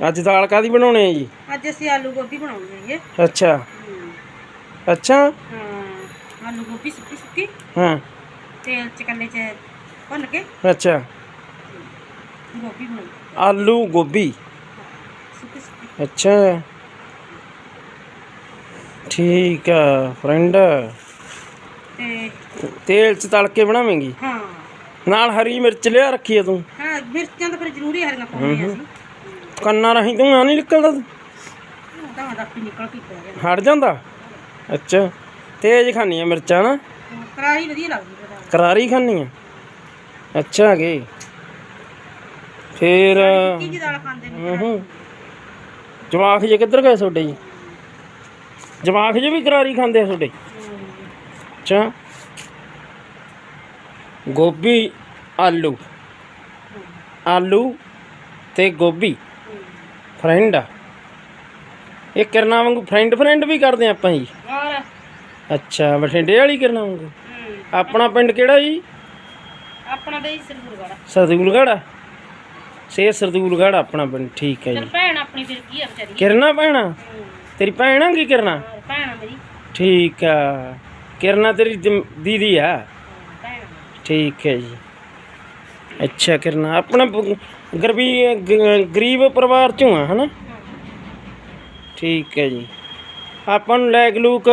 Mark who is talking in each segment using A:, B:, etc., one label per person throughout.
A: ਅੱਜ ਦਾਲ ਕਾਦੀ ਬਣਾਉਣੇ ਆ ਜੀ?
B: ਅੱਜ ਅਸੀਂ ਆਲੂ ਗੋਭੀ ਬਣਾਉਣੀ ਹੈਗੇ
A: ਅੱਛਾ। ਅੱਛਾ।
B: ਹਾਂ ਆਲੂ ਗੋਭੀ ਸੁੱਕੀ ਸੁੱਕੀ।
A: ਹਾਂ।
B: ਤੇਲ ਚ ਕੱਲੇ ਚ ਭੁੰਨ ਕੇ।
A: ਅੱਛਾ।
B: ਗੋਭੀ ਬਣਾਉਣੀ।
A: ਆਲੂ ਗੋਭੀ।
B: ਸੁੱਕੀ ਸੁੱਕੀ।
A: ਅੱਛਾ। ਠੀਕ ਆ ਫਰੈਂਡ।
B: ਤੇ
A: ਤੇਲ ਚ ਤਲ ਕੇ ਬਣਾਵੇਂਗੀ?
B: ਹਾਂ।
A: ਨਾਲ ਹਰੀ ਮਿਰਚ ਲਿਆ ਰੱਖੀ ਆ ਤੂੰ?
B: ਹਾਂ ਮਿਰਚਾਂ ਤਾਂ ਫਿਰ ਜ਼ਰੂਰੀ ਹਰੀਆਂ ਪਾਉਣੀਆਂ ਅਸੀਂ।
A: ਕੰਨਾਂ ਰਾਹੀਂ ਤੂੰ ਆ ਨਹੀਂ ਨਿਕਲਦਾ?
B: ਤਾਂ ਦਾ ਪੀ ਨਿਕਲ ਕੇ ਪੈ ਗਿਆ।
A: ਹਟ ਜਾਂਦਾ? ਅੱਛਾ। ਤੇਜ਼ ਖਾਨੀ ਆ ਮਿਰਚਾਂ ਨਾ?
B: ਕਰਾਰੀ ਵਧੀਆ ਲੱਗਦੀ ਪਤਾ
A: ਕਰਾਰੀ ਖਾਨੀ ਆ? ਅੱਛਾ ਕੀ ਫੇਰ
B: ਕੀ ਕੀ ਦਾਲ ਖਾਂਦੇ ਨੇ
A: ਹੂੰ ਜਵਾਖ ਜੇ ਕਿੱਧਰ ਗਏ ਤੁਹਾਡੇ ਜੀ? ਜਵਾਖ ਜੇ ਵੀ ਕਰਾਰੀ ਖਾਂਦੇ ਆ ਤੁਹਾਡੇ? ਅੱਛਾ। ਗੋਭੀ ਆਲੂ। ਆਲੂ ਤੇ ਗੋਭੀ। ਫਰੈਂਡ ਇਹ ਕਿਰਨਾ ਵਾਂਗੂ ਫਰੈਂਡ ਫਰੈਂਡ ਵੀ ਕਰਦੇ ਆਪਾਂ ਜੀ।
B: ਔਰ
A: ਅੱਛਾ ਬਠਿੰਡੇ ਵਾਲੀ ਕਿਰਨਾ ਵਾਂਗੂ? ਆਪਣਾ ਪਿੰਡ ਕਿਹੜਾ ਜੀ?
B: ਆਪਣਾ ਤਾਂ ਹੀ ਸਰਦੂਰਗੜਾ
A: ਸਰਦੂਲਗੜ੍ਹ ਸੇ ਸਰਦੂਲਗੜ੍ਹ ਆਪਣਾ ਪਿੰਡ ਠੀਕ ਹੈ ਜੀ।
B: ਭੈਣ ਆਪਣੀ ਫਿਰ ਕੀ ਆ ਵਿਚਾਰੀ?
A: ਕਿਰਨਾ ਭੈਣਾ? ਤੇਰੀ ਭੈਣ ਆ ਕੀ ਕਿਰਨਾ?
B: ਭੈਣ ਆ ਮੇਰੀ।
A: ਠੀਕ ਆ। ਕਿਰਨਾ ਤੇਰੀ ਦੀਦੀ ਆ। ਠੀਕ ਹੈ ਜੀ। ਅੱਛਾ ਕਿਰਨਾ ਆਪਣਾ ਗਰਬੀ ਗ- ਗਰੀਬ ਪਰਿਵਾਰ ਚੋਂ ਆ ਹਨਾ? ਠੀਕ ਹੈ ਜੀ। ਆਪਾਂ ਨੂੰ ਲੈਕ ਲੂਕ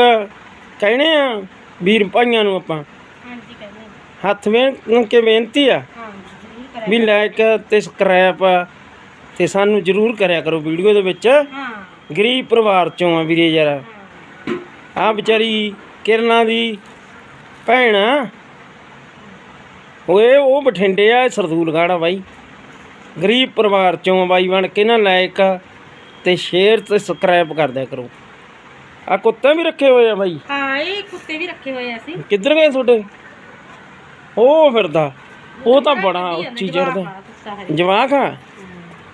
A: ਕਹਿਣੇ ਆ ਵੀਰ ਭਾਈਆਂ ਨੂੰ ਆਪਾਂ?
B: ਹਾਂਜੀ ਕਹਿੰਦੇ ਨੇ।
A: ਹੱਥ ਵੇਣ ਕੇ ਬੇਨਤੀ ਆ?
B: ਹਾਂ ਜ਼ਰੂਰ ਕਰਾਂਗੇ
A: ਵੀ ਲਾਈਕ ਤੇ ਸਬਸਕ੍ਰਾਈਬ ਤੇ ਸਾਨੂੰ ਜਰੂਰ ਕਰਿਆ ਕਰੋ ਵੀਡੀਓ ਦੇ ਵਿੱਚ।
B: ਹਾਂ।
A: ਗਰੀਬ ਪਰਿਵਾਰ ਚੋਂ ਆ ਵੀਰੇ ਯਾਰ ਆ ਵਿਚਾਰੀ ਕਿਰਨਾ ਦੀ ਭੈਣ ਆ। ਓਏ ਉਹ ਬਠਿੰਡੇ ਆ ਸਰਦੂਲਗੜ੍ਹ ਆ ਬਾਈ। ਗਰੀਬ ਪਰਿਵਾਰ ਚੋਂ ਬਾਈ ਬਣ ਕੇ ਨਾ ਲਾਇਕ ਤੇ ਸ਼ੇਅਰ ਤੇ ਸਬਸਕ੍ਰਾਈਬ ਕਰ ਦਿਆ ਕਰੋ। ਆ ਕੁੱਤੇ ਵੀ ਰੱਖੇ ਹੋਏ ਆ ਬਾਈ।
B: ਹਾਂ ਇਹ ਕੁੱਤੇ ਵੀ ਰੱਖੇ ਹੋਏ ਆ ਅਸੀਂ।
A: ਕਿੱਧਰ ਗਏ ਤੁਹਾਡੇ? ਉਹ ਫਿਰਦਾ। ਉਹ ਤਾਂ ਬੜਾ ਉੱਚੀ ਚੜਦਾ ਜਵਾਕ ਆ?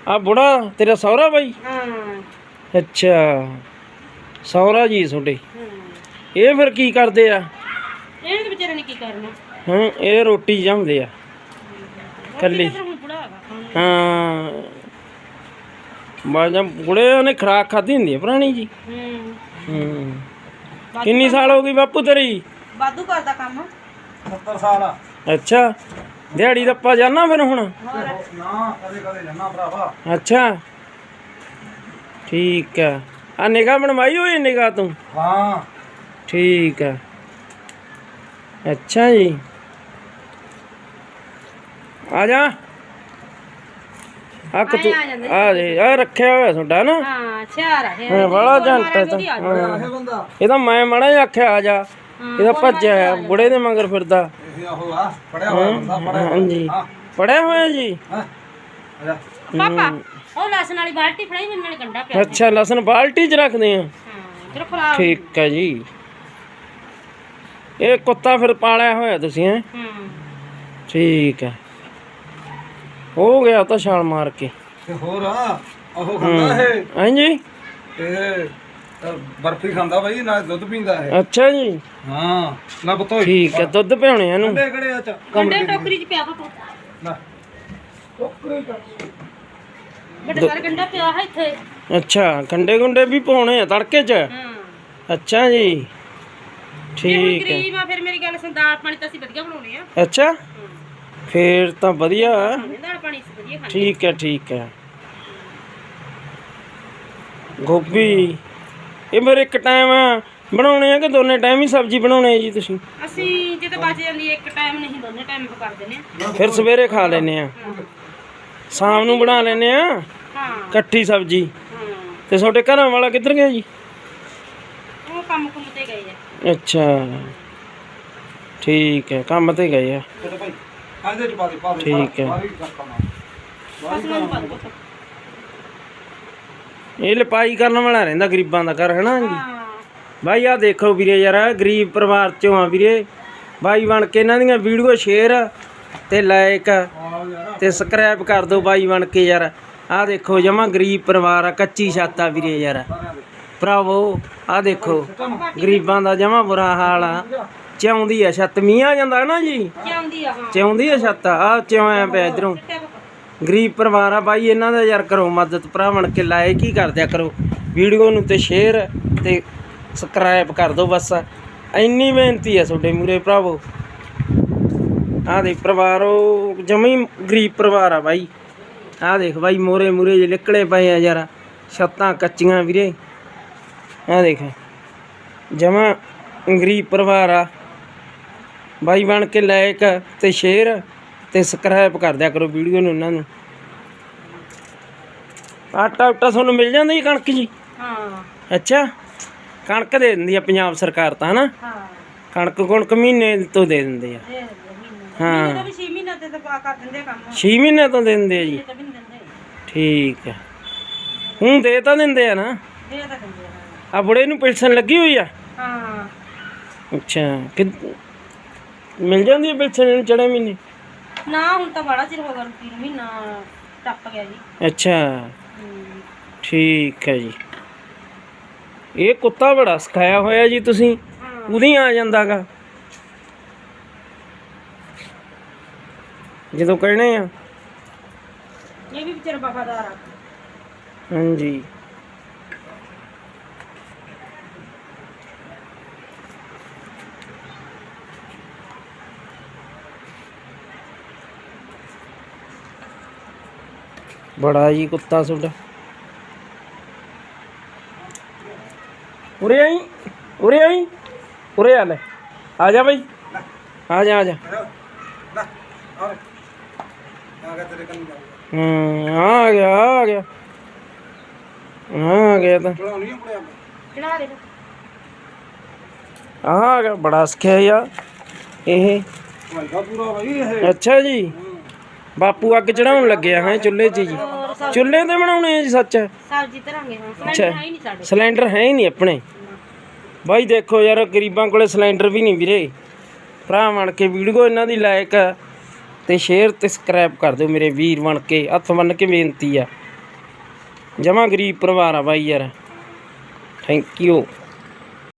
A: ਆ ਬੁੜਾ ਤੇਰਾ ਸਹੁਰਾ ਬਾਈ?
B: ਹਾਂ।
A: ਅੱਛਾ। ਸਹੁਰਾ ਜੀ ਤੁਹਾਡੇ। ਇਹ ਫਿਰ ਕੀ ਕਰਦੇ ਆ?
B: ਇਹ ਵਿਚਾਰੇ ਨੇ ਕੀ ਕਰਨਾ?
A: ਹਾਂ ਇਹ ਰੋਟੀ ਜਾਂਦੇ ਆ। ਕੱਲੀ
B: ਫਿਰ ਹੁਣ ਬੁੜਾ ਹੈਗਾ ਖਾਣ
A: ਹਾਂ। ਬਾਜਾ ਬੁੜੇ ਉਹਨੇ ਖਰਾਕ ਖਾਧੀ ਹੁੰਦੀ ਆ ਪੁਰਾਣੀ ਜੀ।
B: ਹੂੰ।
A: ਹੂੰ। ਕਿੰਨੀ ਸਾਲ ਹੋ ਗਈ ਬਾਪੂ ਤੇਰੀ?
B: ਵਾਧੂ ਕਰਦਾ ਕੰਮ।
C: 70 ਸਾਲ ਆ।
A: ਅੱਛਾ। ਦਿਹਾੜੀ ਦੱਪਾ ਜਾਣਾ ਫਿਰ ਹੁਣ।
C: ਨਾ ਕਦੇ ਕਦੇ ਜੰਨਾ ਭਰਾਵਾ।
A: ਅੱਛਾ। ਠੀਕ ਆ ਆ ਨਿਗਾਹ ਬਣਵਾਈ ਹੋਈ ਨਿਗਾਹ ਤੂੰ?
C: ਹਾਂ।
A: ਠੀਕ ਆ ਅੱਛਾ ਜੀ। ਆ ਜਾ। ਆ ਕਤੂ
B: ਆ ਜਾਂਦੇ
A: ਆ ਦੇ ਆ ਰੱਖਿਆ ਹੋਇਆ ਤੁਹਾਡਾ ਨਾ।
B: ਹਾਂ ਛਿਆਰ ਆ ਇਹ
A: ਹਾਂ ਬੜਾ ਜੰਟ ਤਾਂ।
C: ਇਹ ਬੰਦਾ।
A: ਇਹ ਤਾਂ ਮੈਂ ਮੜਾ ਜਿਹਾ ਆਖਿਆ ਆ ਜਾ। ਇਹਦਾ ਭੱਜਿਆ ਬੁੜੇ ਦੇ ਮਗਰ ਫਿਰਦਾ।
C: ਇਹ ਉਹ ਆ ਪੜਿਆ ਹੋਇਆ ਬੰਦਾ ਪੜਿਆ ਹੋਇਆ।
A: ਹਾਂਜੀ।
C: ਹਾਂ।
A: ਪੜਿਆ ਹੋਇਆ ਜੀ?
C: ਹਾਂ ਆ ਜਾ।
B: ਪਾਪਾ ਉਹ ਲਸਣ ਵਾਲੀ ਬਾਲਟੀ ਫੜਾਈ ਮੇਰੇ ਨਾਲ ਗੰਡਾ ਪਿਆ।
A: ਅੱਛਾ ਲਸਣ ਬਾਲਟੀ 'ਚ ਰੱਖਦੇ ਆ?
B: ਹਾਂ ਫਿਰ ਖਰਾਬ
A: ਠੀਕ ਹੈ ਜੀ। ਇਹ ਕੁੱਤਾ ਫਿਰ ਪਾਲਿਆ ਹੋਇਆ ਤੁਸੀਂ ਹੈ?
B: ਹੂੰ।
A: ਠੀਕ ਹੈ ਹੋ ਗਿਆ ਤਾਂ ਛਾਲ ਮਾਰ ਕੇ।
C: ਤੇ ਹੋਰ ਆ ਉਹ ਖਾਂਦਾ ਇਹ।
A: ਹਾਂਜੀ?
C: ਇਹ ਬਰਫੀ ਖਾਂਦਾ ਬਾਈ ਨਾਲ ਦੁੱਧ ਪੀਂਦਾ ਇਹ।
A: ਅੱਛਾ ਜੀ।
C: ਹਾਂ ਨਾ ਪੁੱਤੋ।
A: ਠੀਕ ਹੈ ਦੁੱਧ ਪਿਆਉਣੇ ਇਹਨੂੰ।
C: ਕੰਡੇ ਕਿਹੜੇ ਆ ਚ?
B: ਗੰਡੇ ਟੋਕਰੀ ਚ ਪਿਆ ਪਾਪਾ
C: ਨਾ।
B: ਬੜਾ ਸਾਰਾ ਗੰਡਾ ਪਿਆ ਹੈ ਇੱਥੇ।
A: ਅੱਛਾ ਕੰਡੇ ਗੁੰਡੇ ਵੀ ਪਾਉਣੇ ਆ ਤੜਕੇ 'ਚ?
B: ਹਾਂ।
A: ਅੱਛਾ ਜੀ। ਠੀਕ ਹੈ।
B: ਫਿਰ ਮੇਰੀ ਗੱਲ ਸੁਣ ਦਾਲ ਪਾਣੀ ਤਾਂ ਅਸੀਂ ਵਧੀਆ ਬਣਾਉਣੇ ਆ।
A: ਅੱਛਾ? ਫੇਰ ਤਾਂ ਵਧੀਆ।
B: ਖਾਂਦੇ ਦਾਲ ਪਾਣੀ ਅਸੀਂ ਵਧੀਆ ਖਾਂਦੇ।
A: ਠੀਕ ਹੈ ਠੀਕ ਹੈ। ਗੋਭੀ ਇਹ ਮੇਰੇ ਇੱਕ ਟਾਈਮ ਬਣਾਉਣੇ ਆ ਕਿ ਦੋਨੇ ਟਾਈਮ ਹੀ ਸਬਜ਼ੀ ਬਣਾਉਣੇ ਆ ਜੀ ਤੁਸੀਂ?
B: ਅਸੀਂ ਜੇ ਤਾਂ ਬਚ ਜਾਂਦੀ ਹੈ ਇੱਕ ਟਾਈਮ ਨਹੀਂ ਦੋਨੇ ਟਾਈਮ ਕਰ ਦਿੰਦੇ ਆ
A: ਫਿਰ ਸਵੇਰੇ ਖਾ ਲੈਨੇ ਆ ਸ਼ਾਮ ਨੂੰ ਬਣਾ ਲੈਨੇ ਆ
B: ਹਾਂ।
A: ਇਕੱਠੀ ਸਬਜ਼ੀ।
B: ਹਾਂ।
A: ਤੇ ਤੁਹਾਡੇ ਘਰਾਂ ਵਾਲਾ ਕਿੱਧਰ ਗਿਆ ਜੀ?
B: ਉਹ ਕੰਮ ਕੁੰਮ ਤੇ ਗਏ ਆ।
A: ਅੱਛਾ। ਠੀਕ ਹੈ ਕੰਮ ਤੇ ਗਏ ਆ।
C: ਭਾਈ ਕਾਹਦੇ ਚ ਪਾ ਦੇ ਪਾ ਦੇ
A: ਠੀਕ ਹੈ।
C: ਰੱਖਾ
A: ਇਹ ਲਪਾਈ ਕਰਨ ਵਾਲਾ ਰਹਿੰਦਾ ਗਰੀਬਾਂ ਦਾ ਘਰ ਹੈਨਾ ਜੀ?
B: ਹਾਂ।
A: ਭਾਈ ਆ ਦੇਖੋ ਵੀਰੇ ਯਾਰ ਗਰੀਬ ਪਰਿਵਾਰ ਚੋਂ ਆ ਵੀਰੇ। ਬਾਈ ਬਣ ਕੇ ਇਹਨਾਂ ਦੀਆਂ ਵੀਡੀਓ ਸ਼ੇਅਰ ਤੇ ਲਾਇਕ
C: ਆ ਯਾਰ
A: ਤੇ ਸਬਸਕ੍ਰਾਈਬ ਕਰ ਦਿਓ ਬਾਈ ਬਣ ਕੇ ਯਾਰ। ਆ ਦੇਖੋ ਜਮਾ ਗਰੀਬ ਪਰਿਵਾਰ ਆ ਕੱਚੀ ਛੱਤ ਆ ਵੀਰੇ ਯਾਰ। ਭਰਾਵੋ ਆ ਦੇਖੋ ਗਰੀਬਾਂ ਦਾ ਜਮਾ ਬੁਰਾ ਹਾਲ ਆ। ਚਿਉਂਦੀ ਆ ਛੱਤ ਮੀਂਹ ਆ ਜਾਂਦਾ ਨਾ ਜੀ?
B: ਕੀ ਆਉਂਦੀ ਆ ਹਾਂ।
A: ਚਿਉਂਦੀ ਆ ਛੱਤ ਆ ਚਿਉਂ ਪਿਆ ਇਧਰੋਂ। ਗਰੀਬ ਪਰਿਵਾਰ ਆ ਬਾਈ ਇਹਨਾਂ ਦਾ ਯਾਰ ਕਰੋ ਮਦਦ ਭਰਾ ਬਣ ਕੇ ਲਾਇਕ ਹੀ ਕਰ ਦਿਆ ਕਰੋ? ਵੀਡੀਓ ਨੂੰ ਤੇ ਸ਼ੇਅਰ ਤੇ ਸਬਸਕ੍ਰਾਈਬ ਕਰ ਦਿਓ ਬਸ। ਇੰਨੀ ਬੇਨਤੀ ਹੈ ਤੁਹਾਡੇ ਮੂਰੇ ਭਰਾਵੋ। ਆਹ ਦੇਖ ਪਰਿਵਾਰੋ ਜਮੀ ਗਰੀਬ ਪਰਿਵਾਰ ਆ ਬਾਈ। ਆਹ ਦੇਖ ਬਾਈ ਮੋਰੇ ਮੂਰੇ ਜੇ ਨਿਕਲੇ ਪਏ ਆ ਯਾਰ। ਛੱਤਾਂ ਕੱਚੀਆਂ ਵੀਰੇ। ਆਹ ਦੇਖ। ਜਮਾ ਗਰੀਬ ਪਰਿਵਾਰ ਆ। ਬਾਈ ਬਣ ਕੇ ਲਾਇਕ ਤੇ ਸ਼ੇਅਰ ਤੇ ਸਬਸਕ੍ਰਾਈਬ ਕਰ ਦਿਆ ਕਰੋ ਵੀਡੀਓ ਨੂੰ ਉਹਨਾਂ ਨੂੰ। ਆਟਾ ਉਟਾ ਤੁਹਾਨੂੰ ਮਿਲ ਜਾਂਦਾ ਜੀ ਕਣਕ ਜੀ?
B: ਹਾਂ।
A: ਅੱਛਾ। ਕਣਕ ਦੇ ਦਿੰਦੀ ਆ ਪੰਜਾਬ ਸਰਕਾਰ ਤਾਂ ਹਨਾ?
B: ਹਾਂ।
A: ਕਣਕ ਕੁਣਕ ਮਹੀਨੇ ਤੋਂ ਦੇ ਦਿੰਦੇ ਆ। ਹਾਂ।
B: ਇਹਦਾ ਵੀ 6 ਮਹੀਨੇ ਤੇ ਤਾਂ ਕਰ ਦਿੰਦੇ ਕੰਮ।
A: 6 ਮਹੀਨੇ ਤੋਂ ਦੇ ਦਿੰਦੇ ਆ ਜੀ। ਠੀਕ ਹੈ ਹੁਣ ਦੇ ਤਾਂ ਦਿੰਦੇ ਆ ਨਾ।
B: ਦੇ ਤਾਂ ਦਿੰਦੇ ਆ।
A: ਆ ਬੁੜੇ ਨੂੰ ਪੈਨਸ਼ਨ ਲੱਗੀ ਹੋਈ ਆ?
B: ਹਾਂ।
A: ਅੱਛਾ। ਕਿ ਮਿਲ ਜਾਂਦੀ ਹੈ ਇਹਨੂੰ ਚੜੇ ਮਹੀਨੇ?
B: ਨਾ ਹੁਣ ਤਾਂ ਬੜਾ ਚਿਰ ਹੋ ਗਿਆ ਰੁਪੀ ਨੂੰ ਮਹੀਨਾ ਟੱਪ ਗਿਆ ਜੀ।
A: ਅੱਛਾ।
B: ਹਮ,
A: ਠੀਕ ਹੈ ਜੀ। ਇਹ ਕੁੱਤਾ ਬੜਾ ਸਿਖਾਇਆ ਹੋਇਆ ਜੀ ਤੁਸੀਂ।
B: ਹਾਂ।
A: ਉਹਦੀ ਆ ਜਾਂਦਾਗਾ। ਜਦੋਂ ਕਹਿਣੇ ਆ।
B: ਇਹ ਵੀ ਵਿਚਾਰ ਵਫਾਦਾਰ ਆ।
A: ਹਾਂਜੀ। ਬੜਾ ਜੀ ਕੁੱਤਾ ਤੁਹਾਡਾ ਉਰੇ ਆਈ ਉਰੇ ਆਈ ਉਰੇ ਆ ਲੈ ਆ ਜਾ ਬਈ ਆ ਜਾ ਆ ਜਾ
C: ਲੈ ਆ ਆ ਗਿਆ ਤੇਰੇ ਕੰਨ ਦਾ
A: ਹੂੰ ਆ ਗਿਆ ਆ ਗਿਆ ਆ ਗਿਆ ਤਾਂ
C: ਚੜਾਉਣੀ ਆ ਪੜਿਆ
A: ਬਾਪੂ ਅੱਗ ਚੜਾਉਣ ਲੱਗਿਆ ਹੈ ਚੁੱਲ੍ਹੇ 'ਚ ਜੀ। ਚੁੱਲ੍ਹੇ ਤੇ ਬਣਾਉਣੇ ਆ ਜੀ ਸੱਚ।
B: ਸਬਜ਼ੀ ਧਰਾਂਗੇ ਹਾਂ
A: ਅੱਛਾ।
B: ਸਿਲੰਡਰ ਹੈ ਹੀ ਨਹੀਂ ਸਾਡੇ
A: ਸਿਲੰਡਰ ਹੈ ਹੀ ਨਹੀਂ ਆਪਣੇ। ਬਾਈ ਦੇਖੋ ਯਾਰ ਗਰੀਬਾਂ ਕੋਲੇ ਸਿਲੰਡਰ ਵੀ ਨਹੀਂ ਵੀਰੇ। ਭਰਾ ਬਣ ਕੇ ਵੀਡੀਓ ਇਹਨਾਂ ਦੀ ਲਾਇਕ ਤੇ ਸ਼ੇਅਰ ਤੇ ਸਬਸਕ੍ਰਾਈਬ ਕਰ ਦਿਓ ਮੇਰੇ ਵੀਰ ਬਣ ਕੇ ਹੱਥ ਬੰਨ ਕੇ ਬੇਨਤੀ ਆ। ਜਮਾ ਗਰੀਬ ਪਰਿਵਾਰ ਆ ਬਾਈ ਯਾਰ। Thank you